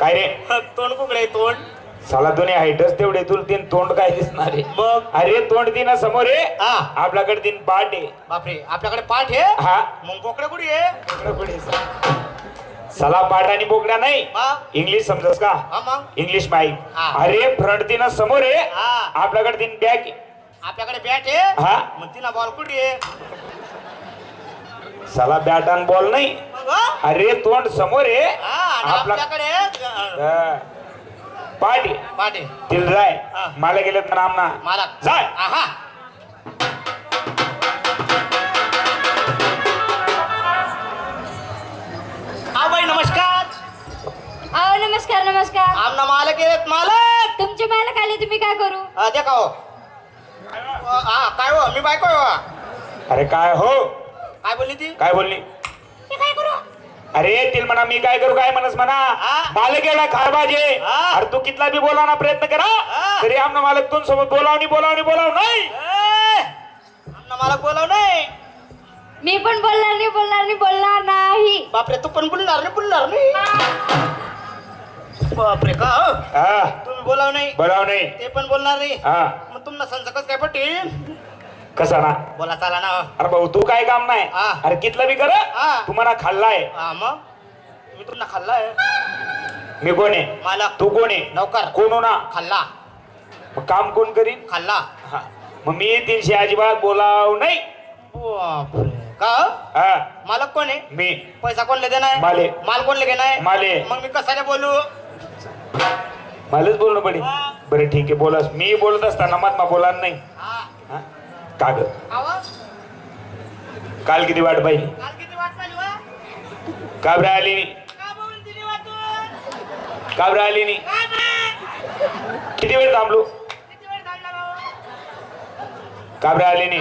काय रे? तोंड कुकडे तोंड. साला दोन्ही हाईटच तेवढे तुला तीन तोंड काय दिसणार आहे? मग अरे तोंड तीन समोर आहे हा. आपल्याकडे तीन पाठ आहे. बापरे आपल्याकडे पाठ आहे? हा. मग बोकडे कुठे आहे? इकडं कुठे सला? पाठ आणि बोकड्या नाही. हा इंग्लिश समजस का? हा मग. इंग्लिश माहीत. हा. अरे फ्रंट तीन समोर आहे हा. आपल्याकडे तीन बॅक आहे. आपल्याकडे बॅट आहे? हा. मग तिला बॉल कुठे आहे? साला बॅट आणि बॉल नाही? अरे तोंड समोर आहे. हा, आपला आपल्याकडे हा. पाठ आहे तिला जाय हा. मला गेलं तर नाम ना. मला. जाय. आहा. हा बाई नमस्कार. अहो नमस्कार नमस्कार. आमना मालक आहेत मालक. तुमचे मालक आले तुम्ही काय करू? हा. का हो? अ, हा काय हो? मी बायको आहे हो. अरे काय हो? काय बोलली ती? काय बोलली? अरे तिला म्हणा मी काय करू काय म्हणस म्हणा. हा. मालक गेला खाय पाहिजे. अरे तू कितला बी बोलावना प्रयत्न करा. तरी आमना मालक तुम सोबत बोलावणी बोलावणी बोलाव नाही. आमना मालक बोलाव नाही. मी पण बोलणार नाही बोलणार नाही बोलणार नाही. बापरे तू पण बोलणार नाही बोलणार नाही. बापरे का? हो? हा तुम्ही बोलाव नाही. बोलाव नाही. ते पण बोलणार नाही. हा. मग तुम्हाला संसकच काय पटेल? कसा ना? बोला चला ना. अरे भाऊ तू काय काम नाही? हा. अरे कितला बी कर हा. तू म्हणा खाल्लाय. हा मग? मी तुम्हाला खाल्लाय. मी कोण आहे? मालक. तू कोण आहे? नौकर. कोण हो ना? खाल्ला. मग काम कोण करीन? खाल्ला. हा. मग मी तीनशे अजिबात बोलाव नाही. बापरे. का? हो? हा मालक कोण आहे? मी. पैसा कोणले देणार माले. माल कोणले घेणार माले. मग मी कशाने बोलू? मलाच बोलणं पडेल. हा. बरं ठीक आहे. बोलास. मी बोलत असताना मत बोला नाही. हा. का ग? काल किती वाट पाहिली? काल किती वाट पाहिली वा? का बरं आली नाही का बोलून दिली वाटून? का बरं आली नाही? किती वेळ थांबलो? किती वेळ थांबला भाऊ? का बरं आली नाही?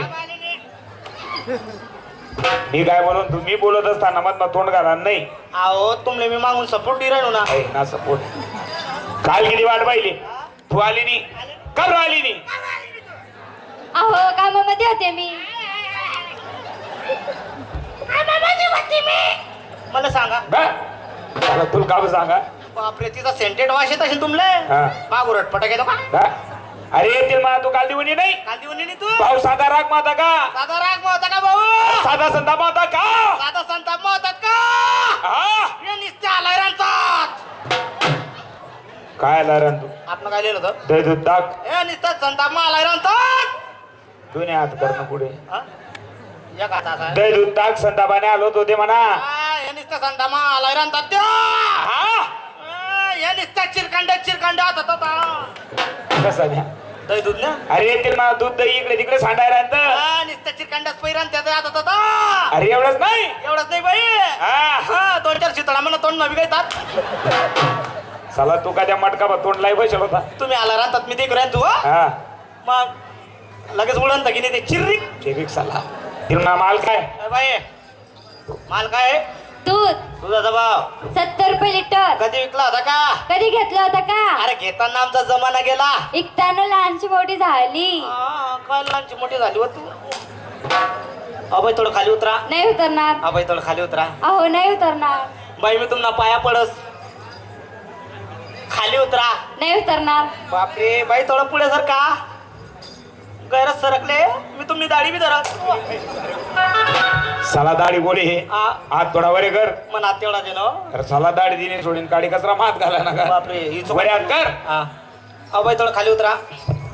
मी काय म्हणून तुम्ही बोलत असताना मत तोंड घाला नाही. अहो तुमले मी मागून सपोर्ट दि राहिलो ना. ना सपोर्ट काल किती वाट पाहिली? तू आली नाही. का बरं आली नाही? अहो कामामध्ये होते मी. मला सांगा. बा? तुला का बरं सांगा? बापरे तिचा सेंटेड वास येत असेल तुमले? हा. पटक येतो का बा? अरे येतील मला तू काल दिवणी नाही? काल देऊन येणे तू? भाऊ साधा राग माता का? साधा राग होता का भाऊ? साधा संता माता का? साधा संताप होतात का? हा? हे नुसते आलाय रांचात काय आला रण तू? आपण काय लिहिलं होतं? दही दूध टाक. हे नुसतं संताप मग आलाय रांचात दोन्ही हात करणं पुढे? एक हात असा? आहे. दही दूध टाक संतापाने आलो तो ते म्हणा. हे नुसतं मग आलाय त्यो. हा? नुसतं चिरकांड चिरकांड हातात होता कसा द्या दही दूध ना? अरे येतील मला दूध दही इकडे तिकडे सांडायला आणतं. नुसतं चिरकांडाच पैरान त्याचा हातात होता अरे एवढंच नाही? एवढंच नाही बाई. हा? हा दोन चार चितळा म्हणा तोंड नवी घेतात चला तू का त्या मटका तोंड लाई बसेल होता. तुम्ही आला राहतात मी देख राहीन तू हा? हा. मग लगेच उडन की नाही ते चिर्रिक. ठेवीक साला तिला माल काय? बाई माल काय आहे? दूध. दुधाचा भाव. सत्तर रुपये लिटर. कधी विकला होता का? कधी घेतलं होतं का? अरे घेताना आमचा जमाना गेला. इकताना लहानची मोठी झाली. हा, काय लहानची मोठी झाली हो तू? अभय थोडं खाली उतरा. नाही उतरणार. अभय थोडं खाली उतरा. अहो नाही उतरणार. बाई मी तुम्हाला पाया पडस. खाली उतरा. नाही उतरणार. बापरे बाई थोडं पुढे सर का? गैरच सरकले मी तुम्ही दाढी बी धरा. साला दाढी गोडी हे. हा. हात थोडा वरे कर. मनात तेवढा दे ना. अरे साला दाढी दिली सोडीन काडी कचरा मात घाला ना बापरे ही चुक- वरे हात कर. हा. अभय थोडं खाली उतरा.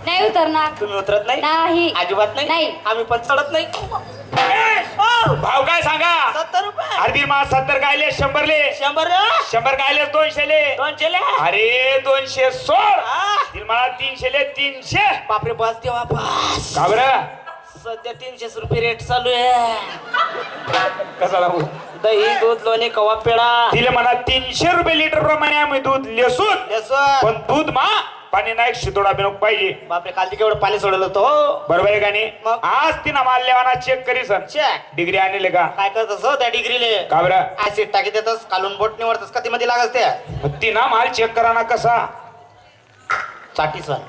नाही उतरणार. तुम्ही उतरत नाही? नाही. अजिबात नाही? नाही. आम्ही पण चढत नाही? भाव काय सांगा? सत्तर रुपये. अर्धी मा सत्तर कायले शंभरले. शंभर शंभर कायले दोनशेले. दोनशे ले अरे दोनशे सोळ हा. तिला मला तीनशेले तीनशे. बापरे बस देवा बस का बरं? सध्या तीनशे रुपये रेट चालू आहे. कसा लागू? दही दूध लोणी कवा पेडा तिला म्हणा तीनशे रुपये लिटर प्रमाणे आम्ही दूध लेसून लेसर. पण दूध मा पाणी नाही शितोडा बिनोक पाहिजे. बापरे काल केवढं पाणी सोडलं होतं हो. बरोबर आहे का नाही? मग? आज तिनं माल लेवाना चेक करी सर चेक डिग्री आणले का? काय करतस हो त्या डिग्रीले का बरं? ऍसिड टाकी देतस कालून बोट निवडतस का ती मध्ये लागस त्या मग तिनं माल चेक करा ना कसा? चाटी सण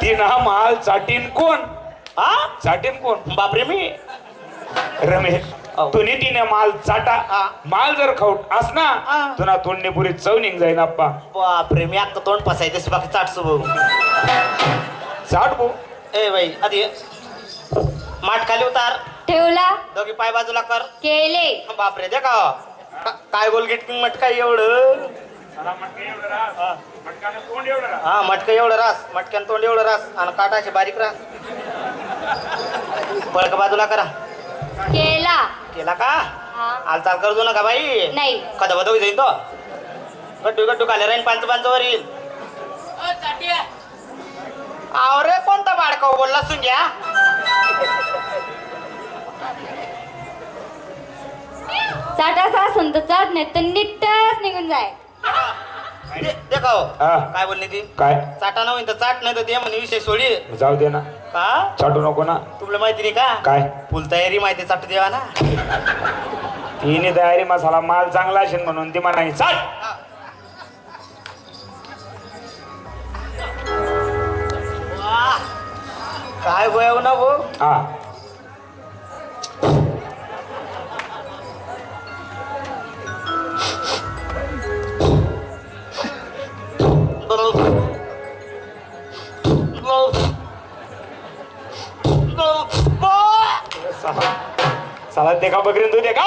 तिनं माल चाटीन कोण? हा? चाटीन कोण? बापरे मी? रमेश. तुने तिने माल चाटा. माल जर खाऊट. असना तुला तोंडने पुरी चव निघ जाईन आप्पा. बापरे मी अख्खं तोंड पसायचे बाकी चाटसो भाऊ चाट भो ए बाई आधी. माठ खाली उतार. ठेवला? दोघी पाय बाजूला कर. केले. बापरे दे का का- काय गोलगेट मटका एवढं? हा. मटका एवढं रास. मटक्यान तोंड एवढं रास. आणि काटाचे बारीक रास. पळक बाजूला करा. केला. केला का? हा. हालचाल करू नका बाई. नाही. कदा बदव जाईन तो. गड्डू गड्डू खाले राहीन पांच पांच वर येईल. आव रे कोणता बाडका बोलला सुंग्या? चाटाचा असून तर चाट नाही तर नीटच निघून जाय. दे दे का हो? हा. काय बोलली ती? काय? चाटा न होईन तर चाट नाही तर दे म्हणे विषय सोडी. जाऊ दे ना. का चाटू नको ना. तुला माहिती नाही का? काय? फुल तयारी माहिती चाट देवा ना तिने तयारी मसाला माल चांगला असेल म्हणून ती म्हणा चाट. काय गोयाव ना भो हा. साला. साला देखा बकरीन दूध आहे का?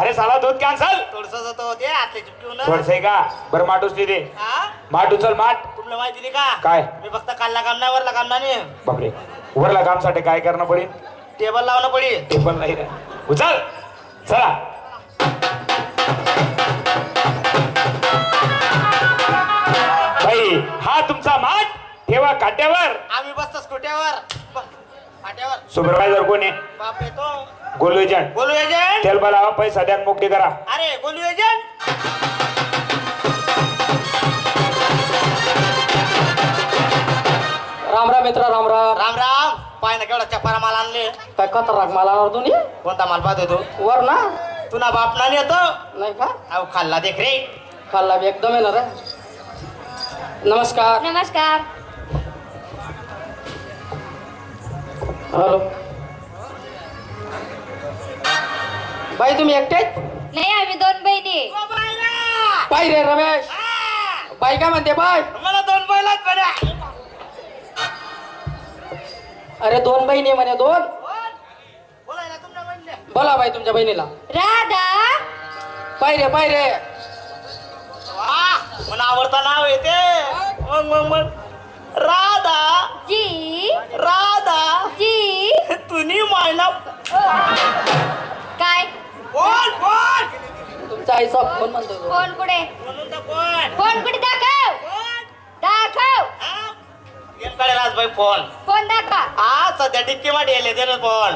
अरे साला दूध कॅन्सल. थोडस होतो ते आतले चिपकून. थोडस आहे का? बरं माठ उचली दे. हा? माठ उचल माठ. तुला माहिती नाही का? काय? मी फक्त कालला काम नाही वरला काम नाही बापरे. वरला कामसाठी काय करणं पडेल? टेबल लावणं पडी ते पण नाही रे. उचल. चला. बाई हा तुमचा माठ. ठेवा काट्यावर. आम्ही बसतो स्कूट्यावर सुपरवायझर कोण आहे बाप येतो गोलू एजंट बोलू एजंट तेल बलावा पैसा द्या आणि मोकळी करा. अरे बोलू एजंट राम राम मित्र राम राम. राम राम. पाय ना केवढा चपारा माल आणले. काय खतरनाक मला तुम्ही कोणता माल पाहतो तू? वर ना. तुला बाप ना येतो. नाही का? अहो खाल्ला देख रे. खाल्ला बी एकदम येणार आहे. नमस्कार. नमस्कार. हॅलो बाई तुम्ही एकटेच नाही आम्ही दोन बहिणी. बाई रे रमेश. बाई काय म्हणते बाय मला दोन बैलाच बऱ्या अरे दोन बहिणी म्हणे दोन? बोला बाई तुमच्या बहिणीला. राधा? पाय रे पाय रे. मला आवडता नाव येते मग मग मग. राधा. जी. राधा. जी. तुनी मायना काय? कोण कोण तुमचा आईचा फोन म्हणतो तो. फोन कुठे म्हणून तर कोण फोन कुठे दाखव? कोण दाखव. हा? फोन. फोन दाखवा. हा सध्या डिक्की मध्ये येले ते फोन.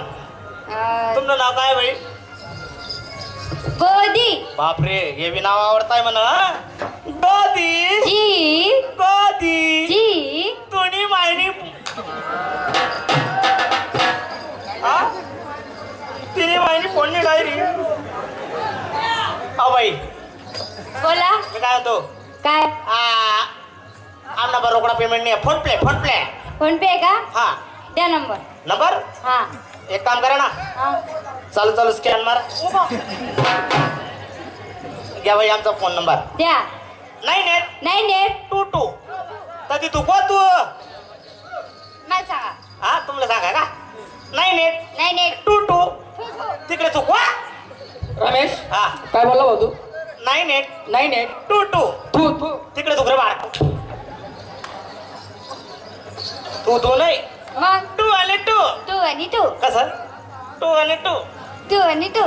तुमचं नाव काय बाई? गोदी बापरे हे बी नाव आवडताय म्हणा गोदी जी. गोदी जी. तुनी मायनी. हा? तिने मायनी फोडणी डायरी. हा बाई. बोला. मी काय म्हणतो? काय? आ, आमना रोकडा पेमेंट नाही phone play phone play PhonePe का? हा. द्या नंबर. नंबर? हा. एक काम करा ना. हा. चालू चालू स्कॅन मारा. घ्या बाई आमचा फोन नंबर द्या. नाईन एट नाही नेट टू टू कधी तू? को तू? मला सांगा. हा तुम्हाला सांगा का? नाईन एट नाही नेट टू टू तिकडे तू को रमेश हा. काय बोलला भाऊ तू? नाईन एट नाही नाही टू टू तू तू. तिकडे तू बाळ. तू तू नाही. मग टू आणि टू. टू आणि टू. कसं? टू आणि टू. टू आणि टू.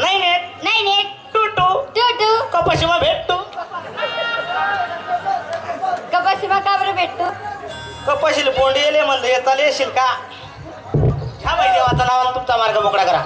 नाईन एट नाही नेट टू टू. Two two. कपाशी मग भेटतो कपाशी मग का बरं भेटतो कपाशीला बोंड येले म्हणलं येता येशील का? ह्या माहिती देवाचं नाव तुमचा मार्ग मोकळा करा.